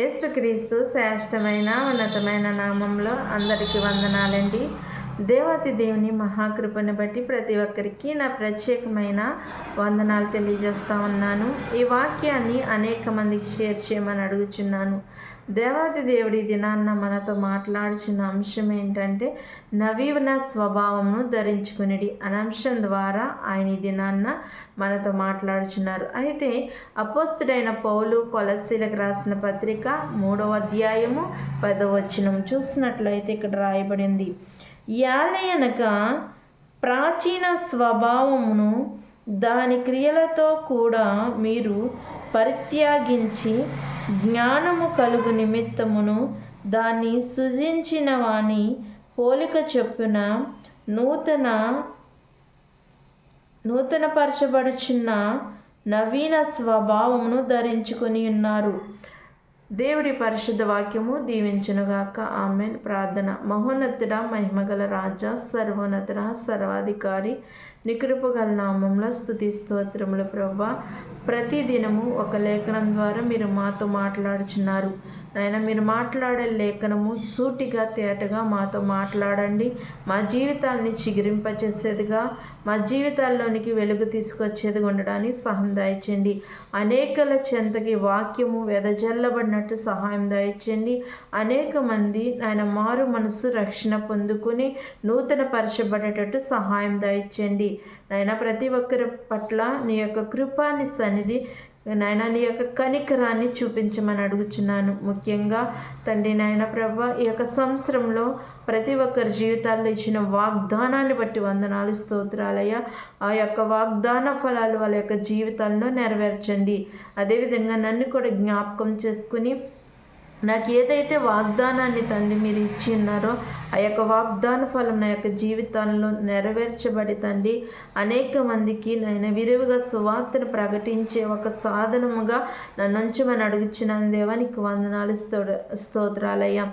యేసుక్రీస్తు శ్రేష్టమైన ఉన్నతమైన నామంలో అందరికీ వందనాలండి. దేవాతి దేవుని మహాకృపను బట్టి ప్రతి ఒక్కరికి నా ప్రత్యేకమైన వందనాలు తెలియజేస్తా ఉన్నాను. ఈ వాక్యాన్ని అనేక మందికి షేర్ చేయమని అడుగుచున్నాను. దేవాది దేవుడి దినాన్న మనతో మాట్లాడుచున్న అంశం ఏంటంటే నవీన స్వభావమును ధరించుకునేది అనే అంశం ద్వారా ఆయన ఈ దినాన్న మనతో మాట్లాడుచున్నారు. అయితే అపోస్తుడైన పౌలు కొలసీలకు రాసిన పత్రిక మూడవ అధ్యాయము పదవచనం చూసినట్లయితే ఇక్కడ రాయబడింది. యాలయనక ప్రాచీన స్వభావమును దాని క్రియలతో కూడా మీరు పరిత్యాగించి జ్ఞానము కలుగు నిమిత్తమును దాన్ని సృజించిన వాని పోలిక చొప్పున నూతన నూతనపరచబడుచున్న నవీన స్వభావమును ధరించుకొని ఉన్నారు. దేవుడి పరిశుద్ధ వాక్యము దీవించునుగాక. ఆమెన్. ప్రార్థన. మహోన్నతుడ మహిమగల రాజా సర్వోన్నతుడ సర్వాధికారి నికృపగల నామంలో స్థుతి స్తోత్రములు ప్రభా. ప్రతిదినము ఒక లేఖనం ద్వారా మీరు మాతో మాట్లాడుచున్నారు. నాయన మీరు మాట్లాడే లేఖనము సూటిగా తేటగా మాతో మాట్లాడండి. మా జీవితాన్ని చిగురింపచేసేదిగా మా జీవితాల్లోనికి వెలుగు తీసుకొచ్చేది ఉండడానికి సహాయం దాయించండి అనేకల చెంతకి వాక్యము వెదజల్లబడినట్టు సహాయం దాయించండి అనేక మంది ఆయన మారు మనసు రక్షణ పొందుకుని నూతన పరచబడేటట్టు సహాయం దాయించండి నాయన ప్రతి ఒక్కరి పట్ల నీ యొక్క కృపాని సన్నిధి నాయన నీ యొక్క కనికరాన్ని చూపించమని అడుగుచున్నాను. ముఖ్యంగా తండ్రి నాయన ప్రభ ఈ యొక్క సంవత్సరంలో ప్రతి ఒక్కరి జీవితాల్లో ఇచ్చిన వాగ్దానాన్ని బట్టి వందనాలు స్తోత్రాలయ్య. ఆ యొక్క వాగ్దాన ఫలాలు వాళ్ళ యొక్క జీవితాల్లో నెరవేర్చండి. అదేవిధంగా నన్ను కూడా జ్ఞాపకం చేసుకుని నాకు ఏదైతే వాగ్దానాన్ని తండ్రి మీరు ఇచ్చి ఉన్నారో ఆ యొక్క వాగ్దాన ఫలం నా యొక్క జీవితంలో నెరవేర్చబడి తండ్రి అనేక మందికి నేను విరివిగా సువార్తను ప్రకటించే ఒక సాధనముగా నన్ను ఉంచమని అడుగుచున్నాను. దేవానికి వందనాలు స్తో స్తోత్రాలయ్యా.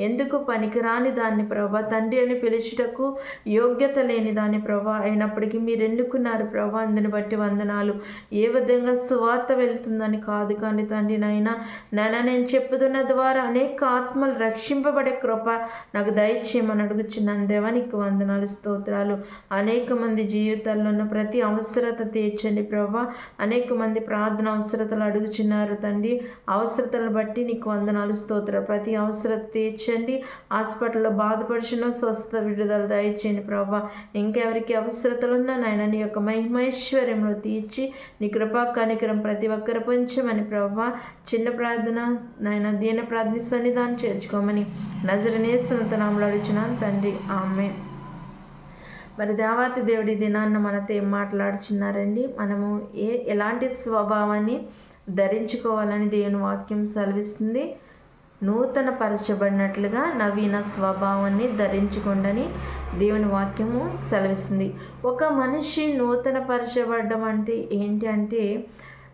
ఎందుకు పనికిరాని దాన్ని ప్రభా తండ్రి అని పిలుచుటకు యోగ్యత లేని దాన్ని ప్రభా అయినప్పటికీ మీరు ఎన్నుకున్నారు ప్రభా అందుని బట్టి వందనాలు. ఏ విధంగా సువార్త వెళ్తుందని కాదు కానీ తండ్రి నాయన నాయన నేను చెప్పుతున్న ద్వారా అనేక ఆత్మలు రక్షింపబడే కృప నాకు దయచేయమని అడుగుచున్నాను. దేవానికి వందనాలు స్తోత్రాలు. అనేక మంది జీవితాల్లో ఉన్న ప్రతి అవసరత తీర్చండి ప్రభా. అనేక మంది ప్రార్థన అవసరతలు అడుగుచున్నారు తండ్రి. అవసరతలు బట్టి నీకు వందనాలు స్తోత్రాలు. ప్రతి అవసరత తీర్చండి. హాస్పిటల్లో బాధపడుచున్న స్వస్థత విడుదల దయచేయండి ప్రభా. ఇంకెవరికి అవసరతలు ఉన్నా నాయన నీ యొక్క మహిమైశ్వర్యంలో తీర్చి నీ కృపా కనికరం ప్రతి ఒక్కరు పంచమని ప్రభా. చిన్న ప్రార్థన నాయన దీన ప్రార్థన సన్నిధానం చేర్చుకోమని. నజరనేస్తున్న నామలు అడుచున్నాను తండ్రి. ఆమె మరి దేవాతి దేవుడి దినాన్న మనతో ఏం మాట్లాడుచున్నారండి? మనము ఏ ఎలాంటి స్వభావాన్ని ధరించుకోవాలని దేవుని వాక్యం సెలవిస్తుంది? నూతన పరచబడినట్లుగా నవీన స్వభావాన్ని ధరించుకోండని దేవుని వాక్యము సెలవిస్తుంది. ఒక మనిషి నూతన పరచబడడం అంటే ఏంటి అంటే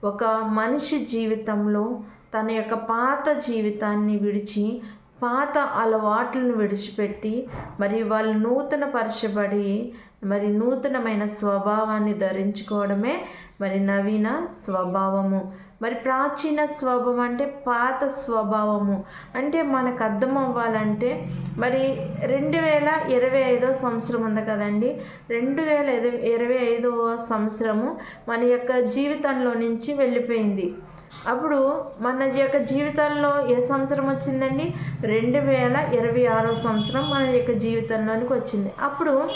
ఒక మనిషి జీవితంలో తన యొక్క పాత జీవితాన్ని విడిచి పాత అలవాట్లను విడిచిపెట్టి మరి వాళ్ళు నూతన పరచబడి మరి నూతనమైన స్వభావాన్ని ధరించుకోవడమే మరి నవీన స్వభావము. మరి ప్రాచీన స్వభావం అంటే పాత స్వభావము. అంటే మనకు అర్థం అవ్వాలంటే మరి రెండు వేల ఇరవై ఐదో సంవత్సరం ఉంది కదండి. రెండు వేల ఇరవై ఐదవ సంవత్సరము మన యొక్క జీవితంలో నుంచి వెళ్ళిపోయింది. అప్పుడు మన యొక్క జీవితంలో ఏ సంవత్సరం వచ్చిందండి? రెండు వేల ఇరవై ఆరో సంవత్సరం మన యొక్క జీవితంలోనికి వచ్చింది. అప్పుడు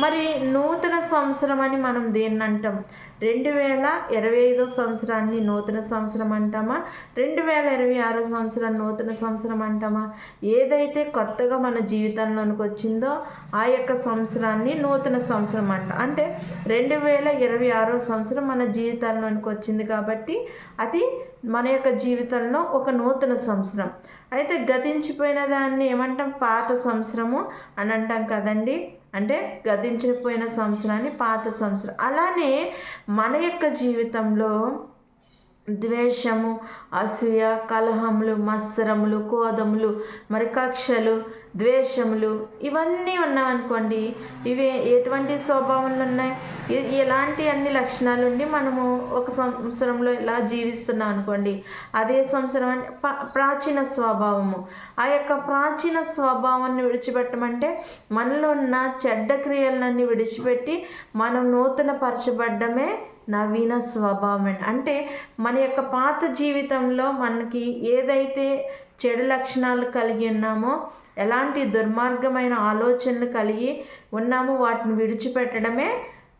మరి నూతన సంవత్సరం అని మనం దేన్ని అంటాం? రెండు వేల ఇరవై ఐదో సంవత్సరాన్ని నూతన సంవత్సరం అంటామా? రెండు వేల ఇరవై ఆరో సంవత్సరం నూతన సంవత్సరం అంటామా? ఏదైతే కొత్తగా మన జీవితంలోనికి వచ్చిందో ఆ యొక్క సంవత్సరాన్ని నూతన సంవత్సరం అంట. అంటే రెండు వేల ఇరవై ఆరో సంవత్సరం మన జీవితంలోనికి వచ్చింది కాబట్టి అది మన యొక్క జీవితంలో ఒక నూతన సంవత్సరం. అయితే గతించిపోయిన దాన్ని ఏమంటాం? పాత సంవత్సరము అని అంటాం కదండి. అంటే గతించిపోయిన సంవత్సరాన్ని పాత సంవత్సరం. అలానే మన యొక్క జీవితంలో ద్వేషము అసూయ కలహములు మత్సరములు కోదములు మరి కక్షలు ద్వేషములు ఇవన్నీ ఉన్నామనుకోండి ఇవి ఎటువంటి స్వభావాలు ఉన్నాయి? ఎలాంటి అన్ని లక్షణాలు ఉండి మనము ఒక సంవత్సరంలో ఇలా జీవిస్తున్నాం అనుకోండి అదే సంవత్సరం అంటే ప్రాచీన స్వభావము. ఆ యొక్క ప్రాచీన స్వభావాన్ని విడిచిపెట్టమంటే మనలో ఉన్న చెడ్డ క్రియలన్నీ విడిచిపెట్టి మనం నూతన పరచబడ్డమే నవీన స్వభావం. అంటే మన యొక్క పాత జీవితంలో మనకి ఏదైతే చెడు లక్షణాలు కలిగి ఉన్నామో ఎలాంటి దుర్మార్గమైన ఆలోచనలు కలిగి ఉన్నామో వాటిని విడిచిపెట్టడమే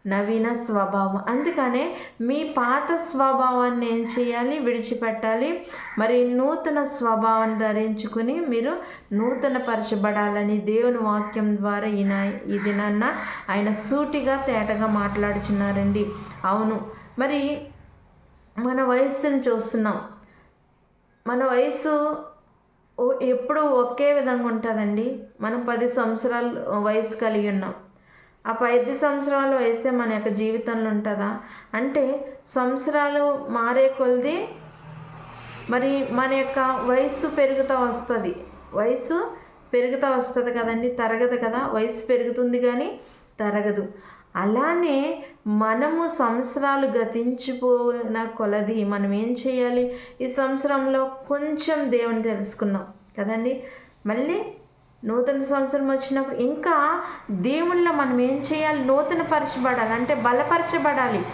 నవీన స్వభావం. అందుకనే మీ పాత స్వభావాన్ని ఏం చేయాలి? విడిచిపెట్టాలి. మరి నూతన స్వభావం ధరించుకుని మీరు నూతన పరచబడాలని దేవుని వాక్యం ద్వారా ఈయన ఈ దినాన్న ఆయన సూటిగా తేటగా మాట్లాడుచున్నారండి. అవును. మరి మన వయస్సును చూస్తున్నాం. మన వయసు ఎప్పుడూ ఎప్పుడు ఒకే విధంగా ఉంటుందండి. మనం పది సంవత్సరాలు వయసు కలిగి ఉన్నాం. ఆ పది సంవత్సరాలు వేస్తే మన యొక్క జీవితంలో ఉంటుందా? అంటే సంవత్సరాలు మారే కొలది మరి మన యొక్క వయస్సు పెరుగుతూ వస్తుంది. వయసు పెరుగుతూ వస్తుంది కదండి తరగదు కదా? వయసు పెరుగుతుంది కానీ తరగదు. అలానే మనము సంవత్సరాలు గతించిపోయిన కొలది మనం ఏం చేయాలి? ఈ సంవత్సరంలో కొంచెం దేవుని తెలుసుకున్నాం కదండి. మళ్ళీ నూతన సంవత్సరం వచ్చినప్పుడు ఇంకా దేవుళ్ళ మనం ఏం చేయాలి? నూతన పరచబడాలి. అంటే బలపరచబడాలి.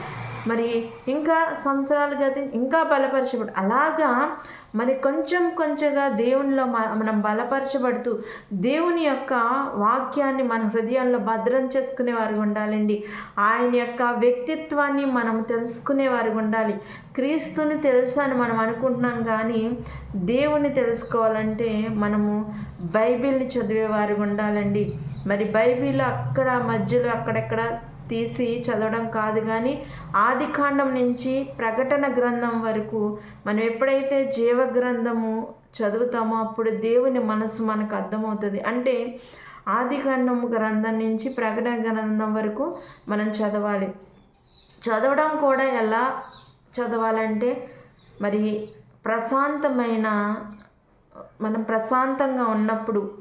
మరి ఇంకా సంవత్సరాలు గది ఇంకా బలపరచబడు అలాగా మరి కొంచెం కొంచెంగా దేవునిలో మనం బలపరచబడుతూ దేవుని యొక్క వాక్యాన్ని మన హృదయంలో భద్రం చేసుకునే వారికి ఉండాలండి. ఆయన యొక్క వ్యక్తిత్వాన్ని మనం తెలుసుకునే వారికి ఉండాలి. క్రీస్తుని తెలుసు అని మనం అనుకుంటున్నాం కానీ దేవుని తెలుసుకోవాలంటే మనము బైబిల్ని చదివే ఉండాలండి. మరి బైబిల్ అక్కడ మధ్యలో అక్కడెక్కడ తీసి చదవడం కాదు కానీ ఆది కాండం నుంచి ప్రకటన గ్రంథం వరకు మనం ఎప్పుడైతే జీవ గ్రంథము చదువుతామో అప్పుడు దేవుని మనసు మనకు అర్థమవుతుంది. అంటే ఆది కాండం గ్రంథం నుంచి ప్రకటన గ్రంథం వరకు మనం చదవాలి. చదవడం కూడా ఎలా చదవాలంటే మరి ప్రశాంతమైన మనం ప్రశాంతంగా ఉన్నప్పుడు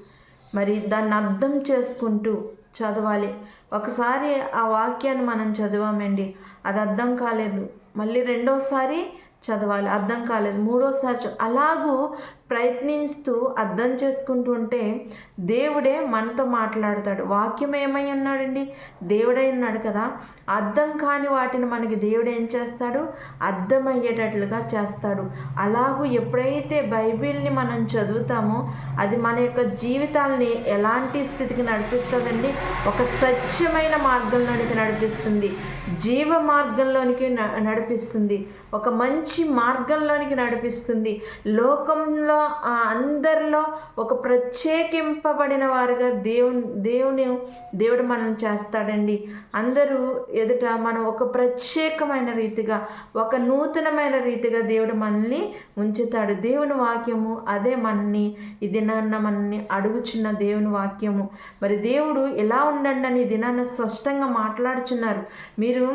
మరి దాన్ని అర్థం చేసుకుంటూ చదవాలి. ఒకసారి ఆ వాక్యాన్ని మనం చదివామండి. అది అర్థం కాలేదు. మళ్ళీ రెండోసారి చదవాలి. అర్థం కాలేదు. మూడోసారి అలాగూ ప్రయత్నిస్తూ అర్థం చేసుకుంటుంటే దేవుడే మనతో మాట్లాడతాడు. వాక్యం ఏమై ఉన్నాడండి? దేవుడై ఉన్నాడు కదా. అర్థం కాని వాటిని మనకి దేవుడు ఏం చేస్తాడు? అర్థమయ్యేటట్లుగా చేస్తాడు. అలాగూ ఎప్పుడైతే బైబిల్ని మనం చదువుతామో అది మన యొక్క జీవితాల్ని ఎలాంటి స్థితికి నడిపిస్తుందండి? ఒక స్వచ్ఛమైన మార్గంలోనికి నడిపిస్తుంది. జీవ మార్గంలోనికి న- నడిపిస్తుంది. ఒక మంచి మార్గంలోనికి నడిపిస్తుంది. లోకంలో అందరిలో ఒక ప్రత్యేకింపబడిన వారుగా దేవుని దేవుని దేవుడు మనం చేస్తాడండి. అందరూ ఎదుట మనం ఒక ప్రత్యేకమైన రీతిగా ఒక నూతనమైన రీతిగా దేవుడు మనల్ని ఉంచుతాడు దేవుని వాక్యము అదే మనని ఈ దినాన్న మనల్ని అడుగుచున్న దేవుని వాక్యము. మరి దేవుడు ఎలా ఉండండి అని దినాన్న స్పష్టంగా మాట్లాడుచున్నారు. మీరు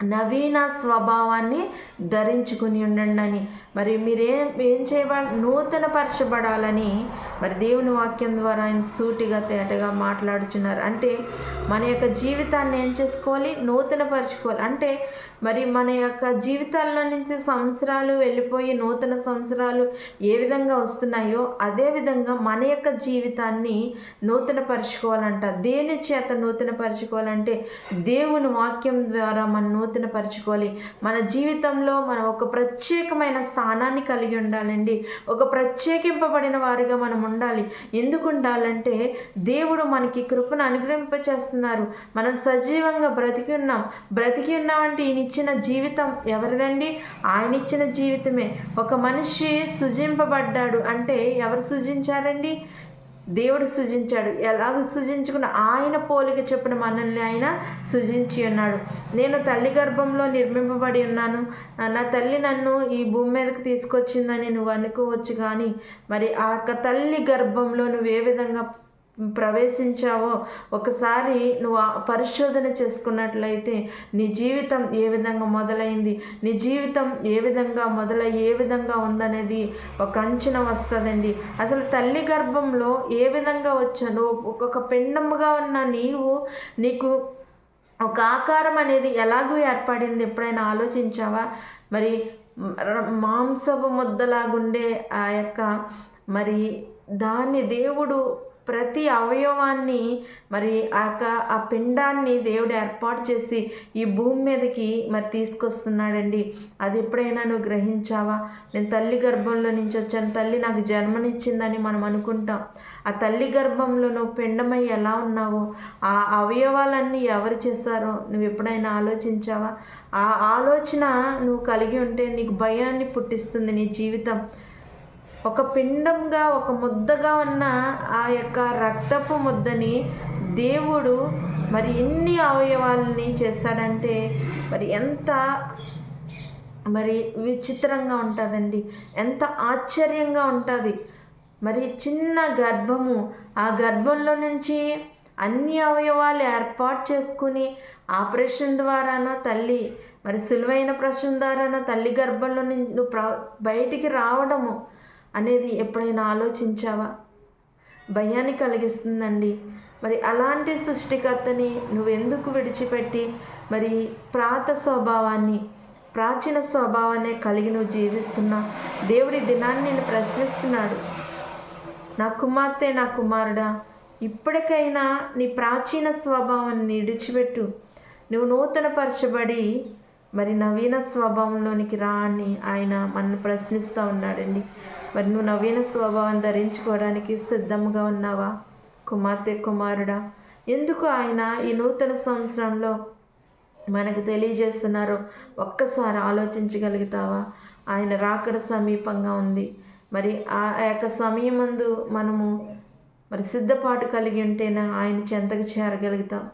నవీన స్వభావాన్ని ధరించుకుని ఉండండి అని మరి మీరేం ఏం చేయబడ నూతన పరచబడాలని మరి దేవుని వాక్యం ద్వారా ఆయన సూటిగా తేటగా మాట్లాడుచున్నారు. అంటే మన యొక్క జీవితాన్ని ఏం చేసుకోవాలి? నూతన పరచుకోవాలి అంటే మరి మన యొక్క జీవితాల్లో నుంచి సంవత్సరాలు వెళ్ళిపోయి నూతన సంవత్సరాలు ఏ విధంగా వస్తున్నాయో అదే విధంగా మన యొక్క జీవితాన్ని నూతన పరచుకోవాలంట దేని చేత నూతన పరచుకోవాలంటే దేవుని వాక్యం ద్వారా మనం నూతనపరచుకోవాలి మన జీవితంలో మనం ఒక ప్రత్యేకమైన స్థానాన్ని కలిగి ఉండాలండి. ఒక ప్రత్యేకింపబడిన వారిగా మనం ఉండాలి. ఎందుకు ఉండాలంటే దేవుడు మనకి కృపను అనుగ్రహింపచేస్తున్నారు. మనం సజీవంగా బ్రతికి ఉన్నాం. బ్రతికి ఉన్నామంటే ఈయన ఇచ్చిన జీవితం ఎవరిదండి? ఆయన ఇచ్చిన జీవితమే. ఒక మనిషి సృజింపబడ్డాడు అంటే ఎవరు సృజించారండి? దేవుడు సృజించాడు. ఎలాగ సృజించుకున్న ఆయన పోలిక చెప్పిన మనల్ని ఆయన సృజించి ఉన్నాడు. నేను తల్లి గర్భంలో నిర్మింపబడి ఉన్నాను. నా తల్లి నన్ను ఈ భూమి మీదకి తీసుకొచ్చిందని నువ్వు అనుకోవచ్చు కానీ మరి ఆ యొక్క తల్లి గర్భంలో నువ్వు ఏ విధంగా ప్రవేశించావో ఒకసారి నువ్వు పరిశోధన చేసుకున్నట్లయితే నీ జీవితం ఏ విధంగా మొదలైంది నీ జీవితం ఏ విధంగా మొదలై ఏ విధంగా ఉందనేది ఒక అంచనా వస్తుందండి. అసలు తల్లి గర్భంలో ఏ విధంగా వచ్చాను? ఒక్కొక్క పిండముగా ఉన్న నీవు నీకు ఒక ఆకారం అనేది ఎలాగూ ఏర్పడింది? ఎప్పుడైనా ఆలోచించావా? మరి మాంసపు ముద్దలాగుండే ఆ యొక్క మరి దాన్ని దేవుడు ప్రతి అవయవాన్ని మరి ఆక ఆ పిండాన్ని దేవుడు ఏర్పాటు చేసి ఈ భూమి మీదకి మరి తీసుకొస్తున్నాడండి. అది ఎప్పుడైనా నువ్వు గ్రహించావా? నేను తల్లి గర్భంలో నుంచి వచ్చాను. తల్లి నాకు జన్మనిచ్చిందని మనం అనుకుంటాం. ఆ తల్లి గర్భంలో నువ్వు పిండమై ఎలా ఉన్నావో ఆ అవయవాలన్నీ ఎవరు చేశారో నువ్వు ఎప్పుడైనా ఆలోచించావా? ఆ ఆలోచన నువ్వు కలిగి ఉంటే నీకు భయాన్ని పుట్టిస్తుంది నీ జీవితం. ఒక పిండంగా ఒక ముద్దగా ఉన్న ఆ యొక్క రక్తపు ముద్దని దేవుడు మరి ఎన్ని అవయవాలని చేస్తాడంటే మరి ఎంత మరి విచిత్రంగా ఉంటుందండి. ఎంత ఆశ్చర్యంగా ఉంటుంది. మరి చిన్న గర్భము ఆ గర్భంలో నుంచి అన్ని అవయవాలు ఏర్పాటు చేసుకుని ఆపరేషన్ ద్వారానో తల్లి మరి సులువైన ప్రశ్న ద్వారానో తల్లి గర్భంలో నుంచి బయటికి రావడము అనేది ఎప్పుడైనా ఆలోచించావా? భయాన్ని కలిగిస్తుందండి. మరి అలాంటి సృష్టికర్తని నువ్వెందుకు విడిచిపెట్టి మరి ప్రాత స్వభావాన్ని ప్రాచీన స్వభావాన్ని కలిగి నువ్వు జీవిస్తున్నా? దేవుడి దినాన్ని నేను ప్రశ్నిస్తున్నాడు. నా కుమార్తె నా కుమారుడా ఇప్పటికైనా నీ ప్రాచీన స్వభావాన్ని విడిచిపెట్టు. నువ్వు నూతనపరచబడి మరి నవీన స్వభావంలోనికి రా అని ఆయన మనల్ని ప్రశ్నిస్తూ ఉన్నాడండి. మరి నువ్వు నవీన స్వభావం ధరించుకోవడానికి సిద్ధంగా ఉన్నావా? కుమార్తె కుమారుడా ఎందుకు ఆయన ఈ నూతన సంవత్సరంలో మనకు తెలియజేస్తున్నారో ఒక్కసారి ఆలోచించగలుగుతావా? ఆయన రాకడ సమీపంగా ఉంది. మరి ఆ యొక్క సమయమందు మనము మరి సిద్ధపాటు కలిగి ఉంటేనే ఆయన చెంతకు చేరగలుగుతాం.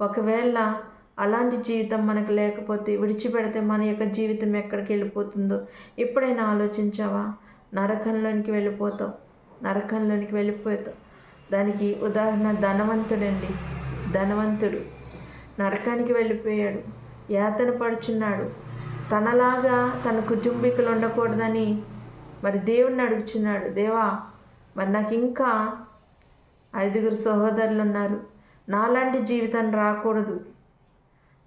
ఒకవేళ అలాంటి జీవితం మనకు లేకపోతే విడిచిపెడితే మన యొక్క జీవితం ఎక్కడికి వెళ్ళిపోతుందో ఎప్పుడైనా ఆలోచించావా? నరకంలోనికి వెళ్ళిపోతాం నరకంలోనికి వెళ్ళిపోతాం దానికి ఉదాహరణ ధనవంతుడండి. ధనవంతుడు. నరకానికి వెళ్ళిపోయాడు. యాతన పడుచున్నాడు. తనలాగా తన కుటుంబీకులు ఉండకూడదని మరి దేవుణ్ణి అడుగుచున్నాడు. దేవా మరి నాకు ఇంకా ఐదుగురు సహోదరులు ఉన్నారు. నాలాంటి జీవితాన్ని రాకూడదు.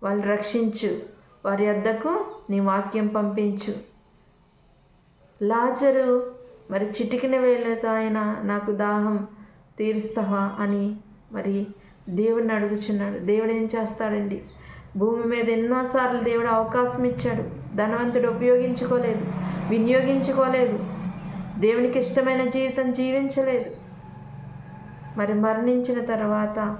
వాళ్ళు రక్షించు. వారి వద్దకు నీ వాక్యం పంపించు. లాజరు మరి చిటికిన వేళ్ళతో ఆయన నాకు దాహం తీరుస్తావా? అని మరి దేవుడిని అడుగుచున్నాడు. దేవుడు ఏం చేస్తాడండి? భూమి మీద ఎన్నోసార్లు దేవుడు అవకాశం ఇచ్చాడు. ధనవంతుడు ఉపయోగించుకోలేదు వినియోగించుకోలేదు. దేవునికి ఇష్టమైన జీవితం జీవించలేదు. మరి మరణించిన తర్వాత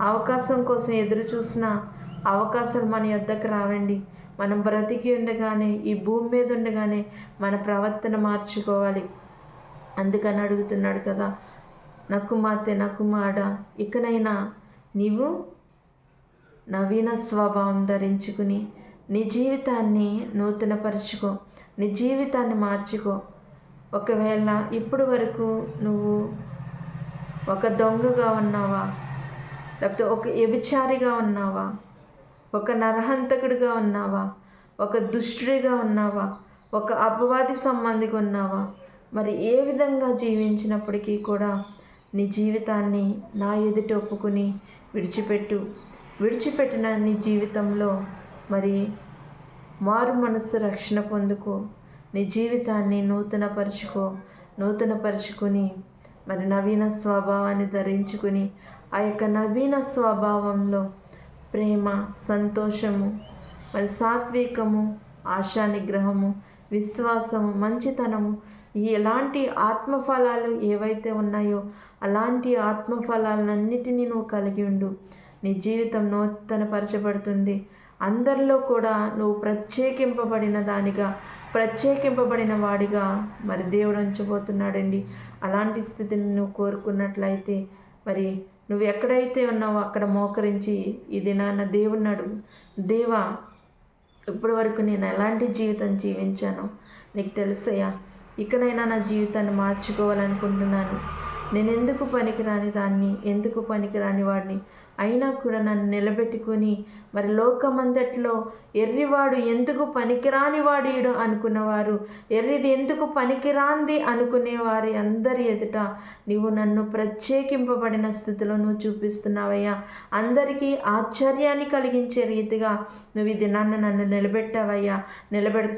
అవకాశం కోసం ఎదురు చూసిన అవకాశాలు మన యొద్దకు రావండి. మనం బ్రతికి ఉండగానే ఈ భూమి మీద ఉండగానే మన ప్రవర్తన మార్చుకోవాలి. అందుకని అడుగుతున్నాడు కదా నా కుమార్తె నా కుమారుడా ఇకనైనా నీవు నవీన స్వభావం ధరించుకుని నీ జీవితాన్ని నూతనపరుచుకో నీ జీవితాన్ని మార్చుకో. ఒకవేళ ఇప్పటి వరకు నువ్వు ఒక దొంగగా ఉన్నావా లేకపోతే ఒక వ్యభిచారిగా ఉన్నావా? ఒక నరహంతకుడిగా ఉన్నావా? ఒక దుష్టుడిగా ఉన్నావా? ఒక అపవాది సంబంధిగా ఉన్నావా? మరి ఏ విధంగా జీవించినప్పటికీ కూడా నీ జీవితాన్ని నా ఎదుట ఒప్పుకుని విడిచిపెట్టు. విడిచిపెట్టిన నీ జీవితంలో మరి మారు మనస్సు రక్షణ పొందుకో. నీ జీవితాన్ని నూతనపరుచుకో. నూతనపరుచుకుని మరి నవీన స్వభావాన్ని ధరించుకుని ఆ యొక్క నవీన స్వభావంలో ప్రేమ సంతోషము మరి సాత్వికము ఆశానిగ్రహము విశ్వాసము మంచితనము ఈ ఎలాంటి ఆత్మఫలాలు ఏవైతే ఉన్నాయో అలాంటి ఆత్మఫలాలన్నిటినీ నువ్వు కలిగి ఉండు. నీ జీవితం నూతనపరచబడుతుంది. అందరిలో కూడా నువ్వు ప్రత్యేకింపబడిన దానిగా ప్రత్యేకింపబడిన వాడిగా మరి దేవుడు ఉంచబోతున్నాడండి. అలాంటి స్థితిని నువ్వు కోరుకున్నట్లయితే మరి నువ్వు ఎక్కడైతే ఉన్నావో అక్కడ మోకరించి ఈ దినాన దేవుణ్ణి అడుగు దేవా ఇప్పటి వరకు నేను ఎలాంటి జీవితం జీవించానో నీకు తెలుసయ్యా. ఇకనైనా నా జీవితాన్ని మార్చుకోవాలనుకుంటున్నాను. నేను ఎందుకు పనికిరాని దాన్ని ఎందుకు పనికిరాని వాడిని? అయినా కూడా నన్ను నిలబెట్టుకొని మరి లోకమందట్లో ఎర్రివాడు ఎందుకు పనికిరాని వాడీడు అనుకున్నవారు? ఎర్రిది ఎందుకు పనికిరాంది అనుకునే వారి అందరి ఎదుట నీవు నన్ను ప్రత్యేకింపబడిన స్థితిలో నువ్వు చూపిస్తున్నావయ్యా. అందరికీ ఆశ్చర్యాన్ని కలిగించే రీతిగా నువ్వు ఈ దినాన్ని నన్ను నిలబెట్టావయ్యా. నిలబెడ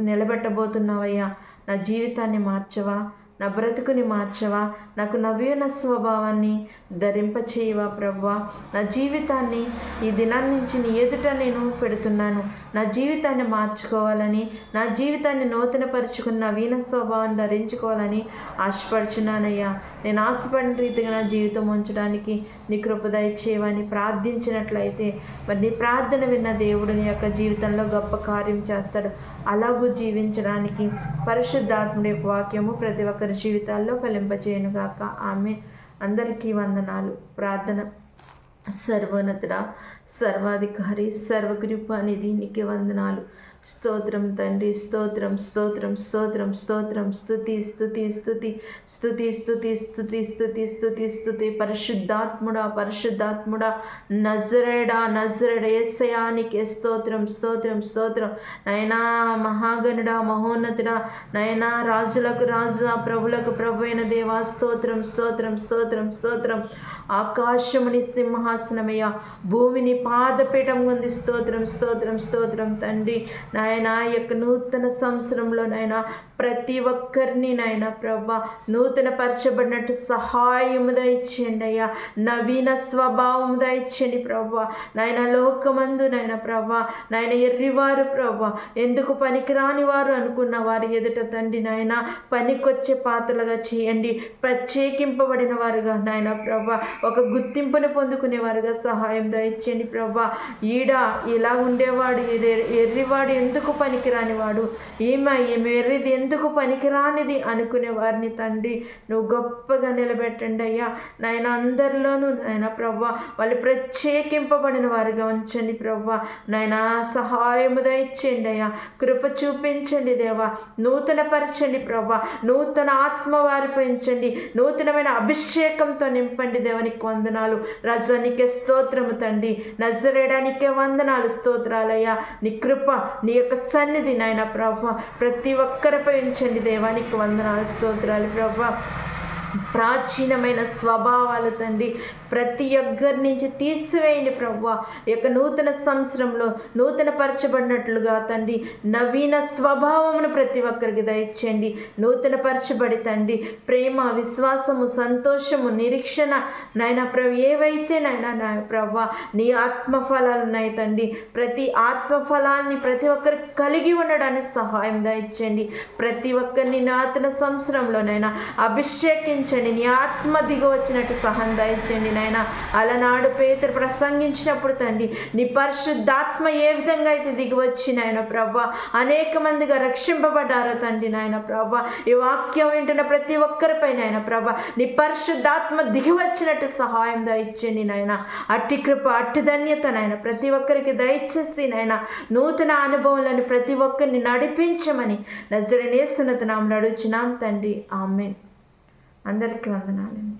నిలబెట్టబోతున్నావయ్యా. నా జీవితాన్ని మార్చవా? నా బ్రతుకుని మార్చవా? నాకు నవీన స్వభావాన్ని ధరింపచేయవా ప్రవ్వా నా జీవితాన్ని ఈ దినాన్ని నుంచి నీ ఎదుట నేను పెడుతున్నాను. నా జీవితాన్ని మార్చుకోవాలని నా జీవితాన్ని నూతనపరుచుకుని నవీన స్వభావాన్ని ధరించుకోవాలని ఆశపడుచున్నానయ్యా. నేను ఆశపడిన రీతిగా నా జీవితం ఉంచడానికి నీ కృప దయచేయమని ప్రార్థించినట్లయితే మరి నీ ప్రార్థన విన్న దేవుడు నీ యొక్క జీవితంలో గొప్ప కార్యం చేస్తాడు. అలాగూ జీవించడానికి పరిశుద్ధాత్ముడి యొక్క వాక్యము ప్రతి ఒక్కరి జీవితాల్లో ఫలింపచేయనుగాక. ఆమె అందరికీ వందనాలు. ప్రార్థన. సర్వోన్నతుడా సర్వాధికారి సర్వకృపానిధి నీకే వందనాలు. స్తోత్రం తండ్రి స్తోత్రం స్తోత్రం స్తోత్రం స్తోత్రం. స్థుతి స్తుతి స్థుతి స్తుతి స్థుతి స్థుతి స్థుతి స్థుతి స్థుతి పరిశుద్ధాత్ముడా పరిశుద్ధాత్ముడా నజరేడా నజరడ ఏసయానికి స్తోత్రం స్తోత్రం స్తోత్రం. నయనా మహాగణుడా మహోన్నతుడా నయనా రాజులకు రాజు ప్రభులకు ప్రభు అయిన దేవా స్తోత్రం స్తోత్రం స్తోత్రం స్తోత్రం. ఆకాశముని సింహాసనమయ్య భూమిని పాదపీఠం ఉంది. స్తోత్రం స్తోత్రం స్తోత్రం తండ్రి. నాయన ఈ యొక్క నూతన సంవత్సరంలో నాయన ప్రతి ఒక్కరిని నాయన ప్రభా నూతన పరచబడినట్టు సహాయము దయచేయండి అయ్యా. నవీన స్వభావం దయచేయండి ప్రభా. నాయన లోకమందు నాయన ప్రభా నాయన ఎర్రివారు ప్రభా ఎందుకు పనికిరాని వారు అనుకున్న వారి ఎదుట తండ్రి నాయన పనికొచ్చే పాత్రలుగా చేయండి. ప్రత్యేకింపబడిన వారుగా నాయన ప్రభా ఒక గుర్తింపును పొందుకునేవారుగా సహాయం దయచేయండి ప్రభా. ఈడ ఇలా ఉండేవాడు ఎర్రివాడు ఎందుకు పనికిరాని వాడు? ఈమె ఈమె ఎర్రిది ఎందుకు ఎందుకు పనికిరానిది అనుకునే వారిని తండ్రి నువ్వు గొప్పగా నిలబెట్టండి అయ్యా. నాయన అందరిలోనూ నాయన ప్రభా వాళ్ళు ప్రత్యేకింపబడిన వారుగా ఉంచండి ప్రవ్వ. నాయన సహాయము దయచేయండి అయ్యా. కృప చూపించండి దేవా. నూతన పరచండి ప్రభా నూతన ఆత్మ వారి పెంచండి నూతనమైన అభిషేకంతో నింపండి దేవానికి వందనాలు. రజానికే స్తోత్రము తండ్రి. నజరేయడానికే వందనాలు స్తోత్రాలయ్యా. నీ కృప నీ యొక్క సన్నిధి నాయన ప్రభా ప్రతి ఒక్కరిపై ఉంచండి దేవానికి వందనాలు స్తోత్రాలు. ప్రభా ప్రాచీనమైన స్వభావాలు తండ్రి. ప్రతి ఒక్కరి నుంచి తీసివేయండి ప్రభా యొక్క నూతన సంవత్సరంలో నూతన పరచబడినట్లుగా తండ్రి నవీన స్వభావమును ప్రతి ఒక్కరికి దయచేయండి. నూతన పరచబడి తండ్రి ప్రేమ విశ్వాసము సంతోషము నిరీక్షణ నాయన ప్రభు ఏవైతే నాయన నా ప్రభా నీ ఆత్మఫలాలు ఉన్నాయి తండ్రి. ప్రతి ఆత్మఫలాన్ని ప్రతి ఒక్కరికి కలిగి ఉండడానికి సహాయం దయచేయండి. ప్రతి ఒక్కరిని నూతన సంవత్సరంలోనైనా అభిషేకించండి. నీ ఆత్మ దిగి వచ్చినట్టు సహాయం దయచేయండి నాయన. అలనాడు పేతురు ప్రసంగించినప్పుడు తండ్రి నీ పరిశుద్ధాత్మ ఏ విధంగా అయితే దిగి వచ్చి నాయన ప్రభా అనేక మందిగా రక్షింపబడ్డారో తండ్రి నాయన ప్రభా ఈ వాక్యం వింటున్న ప్రతి ఒక్కరిపై నాయన ప్రభా నీ పరిశుద్ధాత్మ దిగి వచ్చినట్టు సహాయం దయచేయండి నాయన. అట్టి కృప అట్టి ధన్యత నాయన ప్రతి ఒక్కరికి దయచేసి నాయన. నూతన అనుభవాలను ప్రతి ఒక్కరిని నడిపించమని నజరనేస్తున్నత నామలు అడుగుచున్నాం తండ్రి. ఆమె అందరికీ వందనాలండి